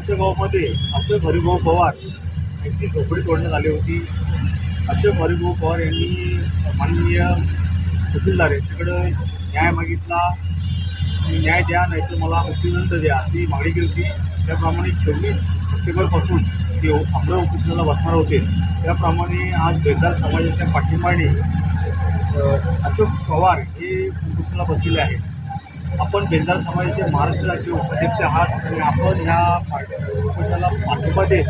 आमच्या गावामध्ये अशोक हरिभाऊ पवार यांची झोपडी तोडण्यात आली होती. अशोक हरिभाऊ पवार यांनी माननीय तहसीलदार यांच्याकडं न्याय मागितला. न्याय द्या नाही तर मला मुक्तीनंतर द्या. ती मागणी केली होती. त्याप्रमाणे चोवीस सप्टेंबरपासून ते अमराव उपोषणाला बसणार होते. त्याप्रमाणे आज बेदार समाजाच्या पाठिंबाने अशोक पवार हे उपोषणाला बसलेले आहेत. आपण बेंदार समाजाचे महाराष्ट्र राज्य उपाध्यक्ष आहात आणि आपण ह्या उपोषणाला पाठिंबा देत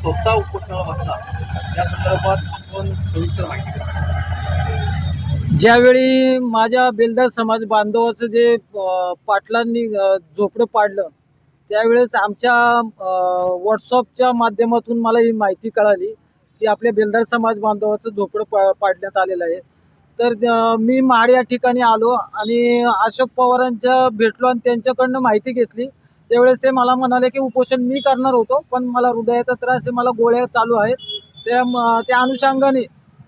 स्वतः उपोषणाला बसला. या संदर्भात आपण सविस्तर माहिती ज्यावेळी माझ्या बेलदार समाज बांधवाचं जे पाटलांनी झोपडं पाडलं त्यावेळेस आमच्या व्हॉट्सअपच्या माध्यमातून मला ही माहिती कळाली की आपल्या बेलदार समाज बांधवाचं झोपडं पा पाडण्यात आलेलं आहे. तर मी महाड या ठिकाणी आलो आणि अशोक पवारांच्या भेटलो आणि त्यांच्याकडनं माहिती घेतली. त्यावेळेस ते मला म्हणाले की उपोषण मी करणार होतो पण मला हृदयाचा त्रास मला गोळ्या चालू आहेत. त्या त्या अनुषंगाने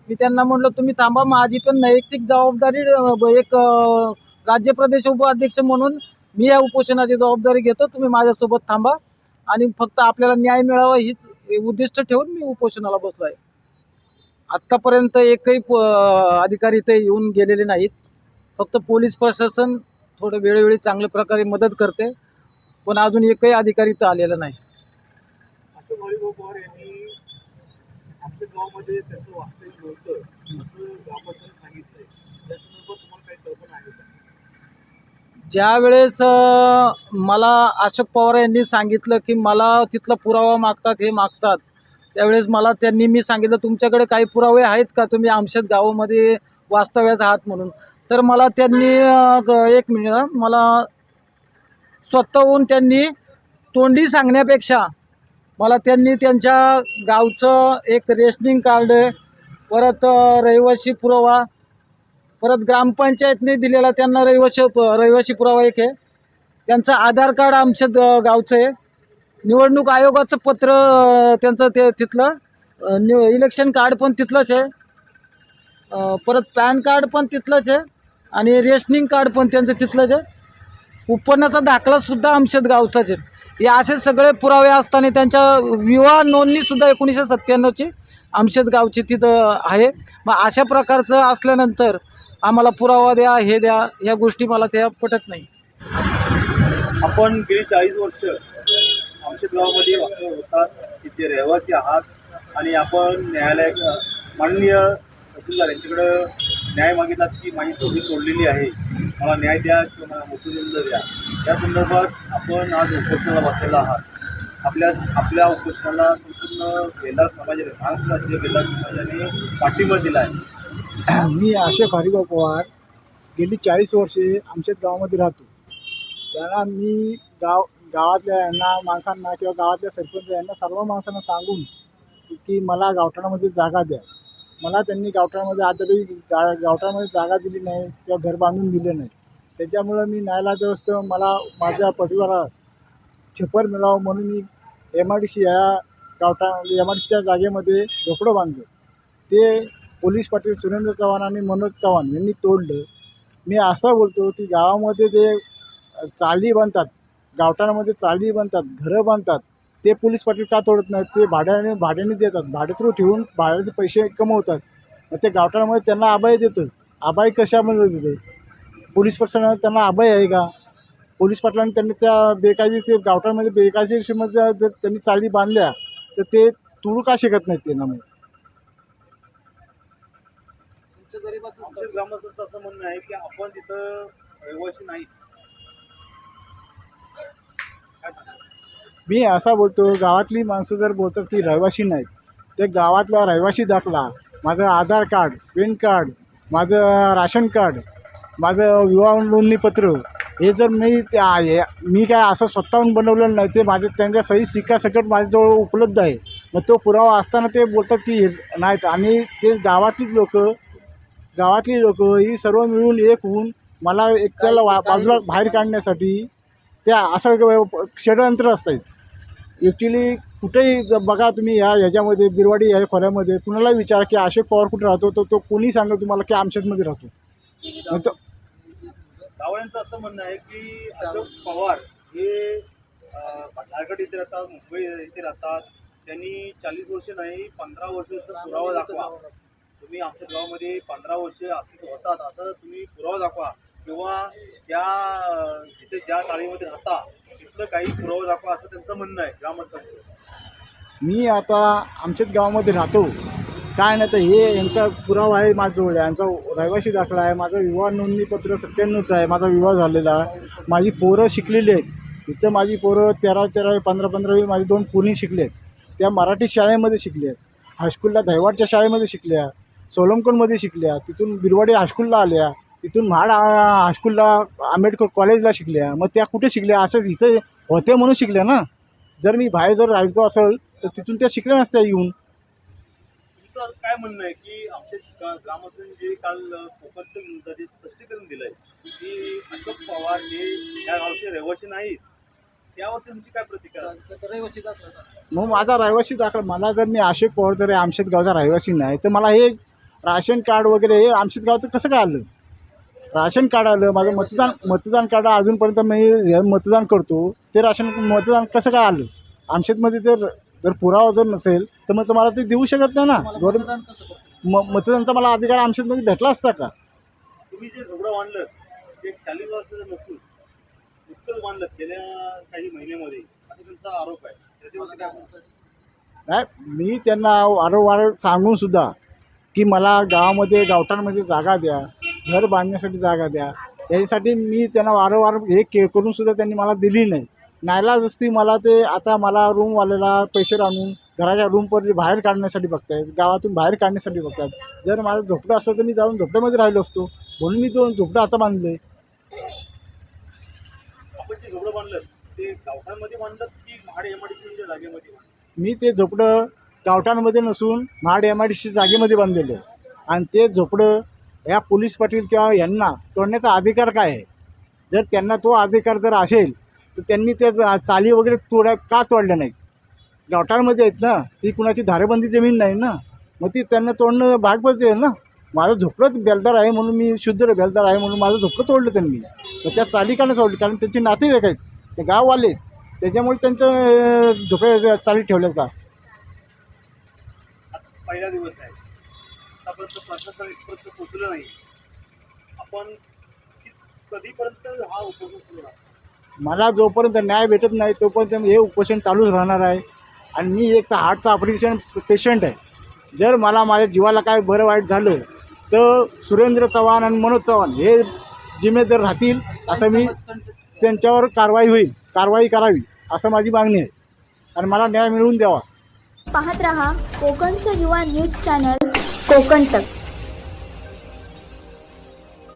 मी त्यांना म्हटलं तुम्ही थांबा माझी पण नैतिक जबाबदारी एक राज्य प्रदेश उपाध्यक्ष म्हणून मी या उपोषणाची जबाबदारी घेतो तुम्ही माझ्यासोबत थांबा आणि फक्त आपल्याला न्याय मिळावा हीच उद्दिष्ट ठेवून मी उपोषणाला बसलो आहे. आत्तापर्यंत एकही प अधिकारी इथे येऊन गेलेले नाहीत. फक्त पोलीस प्रशासन थोडं वेळोवेळी चांगल्या प्रकारे मदत करते. पण अजून एकही अधिकारी इथं आलेला नाही. अशोक हरिभाऊ पवार यांनी आमच्या गावामध्ये त्याचं वास्तव्य नव्हतं असं ग्रामस्थांनी सांगितलंय. त्या संदर्भात तुम्हाला काही कल्पना आहे का? ज्या वेळेस अ, मला अशोक पवार यांनी सांगितलं की मला तिथला पुरावा मागतात हे मागतात. त्यावेळेस मला त्यांनी मी सांगितलं तुमच्याकडे काही पुरावे आहेत का? तुम्ही आमशेत गावामध्ये वास्तव्यात आहात म्हणून. तर मला त्यांनी एक मिनिट मला स्वतःहून त्यांनी तोंडी सांगण्यापेक्षा मला त्यांनी त्यांच्या गावचं एक रेशनिंग कार्ड परत रहिवासी पुरावा परत ग्रामपंचायतने दिलेला त्यांना रहिवासी रहिवासी पुरावा एक आहे. त्यांचं आधार कार्ड आमच्या गावचं आहे. निवडणूक आयोगाचं पत्र त्यांचं ते तिथलं नि इलेक्शन कार्ड पण तिथलंच आहे. परत पॅन कार्ड पण तिथलंच आहे आणि रेशनिंग कार्ड पण त्यांचं तिथलंच आहे. उत्पन्नाचा दाखलासुद्धा आमच्यात गावचाच आहे. हे असे सगळे पुरावे असताना त्यांच्या विवाह नोंदणीसुद्धा एकोणीसशे सत्त्याण्णवची आमच्यात गावची तिथं आहे. मग अशा प्रकारचं असल्यानंतर आम्हाला पुरावा द्या हे द्या या गोष्टी मला त्या पटत नाही. आपण गेली चाळीस वर्ष आमच्या गावामध्ये वास्तव्य होतात तिथे रहिवासी आहात आणि आपण न्यायालय माननीय तहसीलदार यांच्याकडं न्याय मागितला की माझी चौकी तोडलेली आहे. मला न्याय द्या किंवा मला मृत्यूदंड द्या. या संदर्भात आपण आज उपोषणाला बसलेला आहात. आपल्या आपल्या उपोषणाला संपूर्ण बेलार समाजाने महाराष्ट्र राज्य बेलार समाजाने पाठिंबा दिला आहे मी अशोक हरिभाऊ पवार. गेली चाळीस वर्षे आमच्याच गावामध्ये राहतो. त्याला मी गाव गावातल्या यांना माणसांना किंवा गावातल्या सरपंच यांना सर्व माणसांना सांगून की मला गावठाणामध्ये जागा द्या. मला त्यांनी गावठाणामध्ये आजही गा गावठाणामध्ये जागा दिली नाही किंवा घर बांधून दिले नाही. त्याच्यामुळं मी न्यायालयाचं असतं मला माझ्या परिवारात छपर मिळावं म्हणून मी एम आय डी सी या गावठा एम आय डी सीच्या जागेमध्ये झोपडं बांधलं. ते पोलीस पाटील सुरेंद्र चव्हाण आणि मनोज चव्हाण यांनी तोडलं. मी असं बोलतो की गावामध्ये जे चाली बांधतात गावठाणामध्ये चाली बांधतात घरं बांधतात ते पोलीस पाटील का तोडत नाहीत? ते भाड्याने भाड्याने देतात. भाडे ठेवून भाड्याचे पैसे कमवतात. मग ते गावठाणामध्ये त्यांना अभय देतं. अभय कशामध्ये देतं? पोलीस प्रशासनाने त्यांना अभय आहे का? पोलीस पाटलांनी त्यांनी त्या बेकायदेशीर गावठाणामध्ये बेकायदेशीरमध्ये जर त्यांनी चाली बांधल्या तर ते तुडू का शिकत नाहीत त्यांना मग? ग्रामस्थांचं असं म्हणणं आहे की आपण तिथं रहिवासी नाही मी असा बोलतो गावातली माणसं जर बोलतात की रहिवाशी नाहीत ते गावातला रहिवाशी दाखला. माझं आधार कार्ड पॅन कार्ड माझं राशन कार्ड माझं विवाह नोंदणीपत्र हे जर मी त्या हे- मी काय असं स्वतःहून बनवलेलं नाही ते माझ्या त्यांच्या सही सिक्कासकट माझ्याजवळ उपलब्ध आहे. मग तो पुरावा असताना ते बोलतात की हे नाहीत. आणि ते गावातलीच लोक गावातली लोक ही सर्व मिळून एक होऊन मला एक त्याला वा बाजूला बाहेर काढण्यासाठी त्या असं षडयंत्र असतात. ॲक्च्युली कुठेही ज- बघा तुम्ही या ह्याच्यामध्ये बिरवाडी या खोऱ्यामध्ये कुणाला विचार की अशोक पवार कुठे राहतो? तर तो कोणी सांगेल तुम्हाला की आमच्यातमध्ये राहतो. मग तो गावड्यांचं असं म्हणणं आहे की अशोक पवार हे अं, झारखंड इथे राहतात मुंबई इथे राहतात. त्यांनी चाळीस वर्ष नाही पंधरा वर्षाचा पुरावा दाखवा. तुम्ही आमच्या गावामध्ये पंधरा वर्ष अस्तित्व होतात असं तुम्ही पुरावा दाखवा. किंवा त्या जिथे ज्या चाळीमध्ये राहता तिथलं काही पुरावा दाखवा असं त्यांचं म्हणणं आहे ग्रामस्थांचं. मी आता आमच्याच गावामध्ये राहतो. काय नाही तर हे यांचा पुरावा आहे माझ्याजवळ यांचा रहिवाशी दाखला आहे माझं विवाह नोंदणीपत्र सत्त्याण्णवचं आहे माझा विवाह झालेला आहे. माझी पोरं शिकलेली आहेत. इथं माझी पोरं तेरा तेरावी पंधरा पंधरावी माझी दोन पोरी शिकले आहेत. त्या मराठी शाळेमध्ये शिकल्या आहेत. हायस्कूलला दहिवाडच्या शाळेमध्ये शिकल्या सोलंकोनमध्ये शिकल्या तिथून बिरवाडी हायस्कूलला आल्या. तिथून महाड हायस्कूलला आंबेडकर कॉलेजला शिकल्या. मग त्या कुठे शिकल्या? असं इथं होते म्हणून शिकल्या ना. जर मी बाहेर जर राहायचो असेल तर तिथून त्या शिकल्या नसत्या येऊन. तुमचं काय म्हणणं आहे की आमच्या गा- ग्रामस्थांनी जे काल स्पष्टीकरण दिलंय की अशोक पवार हे या गावचे रहिवासी नाहीत. त्यावरती तुमची काय प्रतिक्रिया असेल? रहिवासी दाखला का? मग माझा रहिवासी दाखला मला जर मी अशोक पवार जर आमशेत गावचा रहिवासी नाही तर मला हे राशन कार्ड वगैरे हे आमशेत गावचं कसं काय आलं? राशन कार्ड आलं माझं मतदान मतदान कार्ड अजूनपर्यंत मी मतदान करतो ते राशन मतदान कसं काय आलं? आमशेतमध्ये जर जर पुरावा जर नसेल तर मग मला ते देऊ शकत नाही ना. करतो? म मतदानचा मला अधिकार आमशेतमध्ये भेटला असता का? तुम्ही जे झगडं मांडलं ते चाळीस वर्षाचं नसून नुकतंच मांडलं गेल्या काही महिन्यामध्ये असं त्यांचा आरोप आहे. त्याच्यावरती काय? नाही मी त्यांना वारंवार सांगून सुद्धा की मला गावामध्ये गावठाणमध्ये जागा द्या. घर बांधण्यासाठी जागा द्या. याच्यासाठी मी त्यांना वारंवार हे के करून सुद्धा त्यांनी मला दिली नाही. नायला जसती मला ते आता मला रूमवाल्याला पैसे आणून घराच्या रूमवर बाहेर काढण्यासाठी बघतायत गावातून बाहेर काढण्यासाठी बघतात जर माझं झोपडं असलं तर मी जाऊन झोपड्यामध्ये राहिलो असतो. म्हणून मी दोन झोपडं आता बांधले. मी ते झोपडं गावठाणमध्ये नसून Mahad M I D C जागेमध्ये बांधलेलं. आहे आणि ते झोपडं या पोलीस पाटील किंवा यांना तोडण्याचा अधिकार काय आहे? जर त्यांना तो अधिकार जर असेल तर त्यांनी ते चाली वगैरे तोड्या का तोडल्या नाहीत? गावठाणमध्ये आहेत ना ती कुणाची धारेबंदी जमीन नाही ना? मग ती त्यांना तोडणं भाग पडते ना? माझं झोपडंच बेलदार आहे म्हणून मी शुद्ध बेलदार आहे म्हणून माझं झोपडं तोडलं त्यांनी. तर त्या चाली का नाही तोडली कारण त्यांचे नातेवाईक आहेत. ते गाववाले त्याच्यामुळे त्यांचं अं, झोपड्या चाली ठेवल्या का? पहिला दिवस आहे. आतापर्यंत प्रशासन इथपर्यंत पोहोचलं नाही. आपण कधीपर्यंत हा उपोषण सुरू राहणार? मला जोपर्यंत न्याय भेटत नाही तोपर्यंत हे उपोषण चालूच राहणार आहे. आणि मी एक तर हार्टचा ऑपरेशन पेशंट आहे. जर मला माझ्या जीवाला काय बरं वाईट झालं तर सुरेंद्र चव्हाण आणि मनोज चव्हाण हे जिम्मेदार राहतील. असं मी त्यांच्यावर कारवाई होईल कारवाई करावी असं माझी मागणी आहे. आणि मला न्याय मिळवून द्यावा. पाहत रहा कोकणचं युवा न्यूज चॅनल. कोकण तक